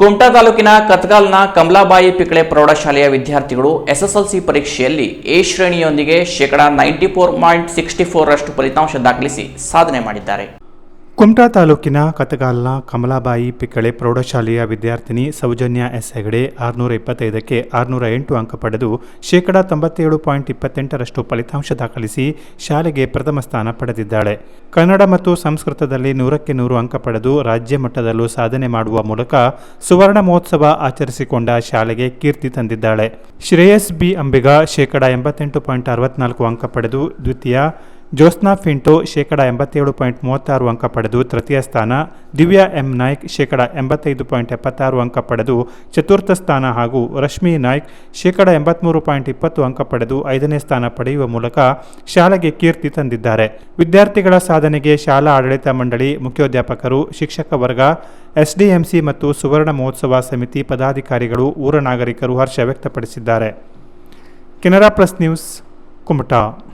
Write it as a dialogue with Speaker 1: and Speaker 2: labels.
Speaker 1: ಕುಮಟಾ ತಾಲೂಕಿನ ಕತ್ಗಾಲ್ನ ಕಮಲಾಬಾಯಿ ಪಿಕಳೆ ಪ್ರೌಢಶಾಲೆಯ ವಿದ್ಯಾರ್ಥಿಗಳು ಎಸ್ಎಸ್ಎಲ್ಸಿ ಪರೀಕ್ಷೆಯಲ್ಲಿ ಎ ಶ್ರೇಣಿಯೊಂದಿಗೆ ಶೇಕಡಾ ನೈಂಟಿ ಫೋರ್ ಪಾಯಿಂಟ್ ಸಿಕ್ಸ್ಟಿ ಫೋರ್ರಷ್ಟು ಫಲಿತಾಂಶ ದಾಖಲಿಸಿ ಸಾಧನೆ ಮಾಡಿದ್ದಾರೆ.
Speaker 2: ಕುಮಟಾ ತಾಲೂಕಿನ ಕತಗಾಲ್ನ ಕಮಲಾಬಾಯಿ ಪಿಕ್ಕಳೆ ಪ್ರೌಢಶಾಲೆಯ ವಿದ್ಯಾರ್ಥಿನಿ ಸೌಜನ್ಯ ಎಸ್ ಹೆಗಡೆ ಆರುನೂರ ಇಪ್ಪತ್ತೈದಕ್ಕೆ ಆರುನೂರ ಎಂಟು ಅಂಕ ಪಡೆದು ಶೇಕಡಾ ತೊಂಬತ್ತೇಳು ಪಾಯಿಂಟ್ ಇಪ್ಪತ್ತೆಂಟರಷ್ಟು ಫಲಿತಾಂಶ ದಾಖಲಿಸಿ ಶಾಲೆಗೆ ಪ್ರಥಮ ಸ್ಥಾನ ಪಡೆದಿದ್ದಾಳೆ. ಕನ್ನಡ ಮತ್ತು ಸಂಸ್ಕೃತದಲ್ಲಿ ನೂರಕ್ಕೆ ನೂರು ಅಂಕ ಪಡೆದು ರಾಜ್ಯ ಮಟ್ಟದಲ್ಲೂ ಸಾಧನೆ ಮಾಡುವ ಮೂಲಕ ಸುವರ್ಣ ಮಹೋತ್ಸವ ಆಚರಿಸಿಕೊಂಡ ಶಾಲೆಗೆ ಕೀರ್ತಿ ತಂದಿದ್ದಾಳೆ. ಶ್ರೇಯಸ್ ಬಿ ಅಂಬಿಗ ಶೇಕಡಾ ಎಂಬತ್ತೆಂಟು ಪಾಯಿಂಟ್ ಅರವತ್ನಾಲ್ಕು ಅಂಕ ಪಡೆದು ದ್ವಿತೀಯ ಜ್ಯೋತ್ಸ್ನಾ ಫಿಂಟೋ ಶೇಕಡ ಎಂಬತ್ತೇಳು ಪಾಯಿಂಟ್ ಮೂವತ್ತಾರು ಅಂಕ ಪಡೆದು ತೃತೀಯ ಸ್ಥಾನ, ದಿವ್ಯಾ ಎಂ ನಾಯ್ಕ್ ಶೇಕಡ ಎಂಬತ್ತೈದು ಪಾಯಿಂಟ್ ಎಪ್ಪತ್ತಾರು ಅಂಕ ಪಡೆದು ಚತುರ್ಥ ಸ್ಥಾನ ಹಾಗೂ ರಶ್ಮಿ ನಾಯ್ಕ್ ಶೇಕಡ ಎಂಬತ್ಮೂರು ಪಾಯಿಂಟ್ ಇಪ್ಪತ್ತು ಅಂಕ ಪಡೆದು ಐದನೇ ಸ್ಥಾನ ಪಡೆಯುವ ಮೂಲಕ ಶಾಲೆಗೆ ಕೀರ್ತಿ ತಂದಿದ್ದಾರೆ. ವಿದ್ಯಾರ್ಥಿಗಳ ಸಾಧನೆಗೆ ಶಾಲಾ ಆಡಳಿತ ಮಂಡಳಿ ಮುಖ್ಯೋಧ್ಯಾಪಕರು ಶಿಕ್ಷಕ ವರ್ಗ, ಎಸ್ಡಿಎಂಸಿ ಮತ್ತು ಸುವರ್ಣ ಮಹೋತ್ಸವ ಸಮಿತಿ ಪದಾಧಿಕಾರಿಗಳು, ಊರ ನಾಗರಿಕರು ಹರ್ಷ ವ್ಯಕ್ತಪಡಿಸಿದ್ದಾರೆ. Canara plus news, Kumta.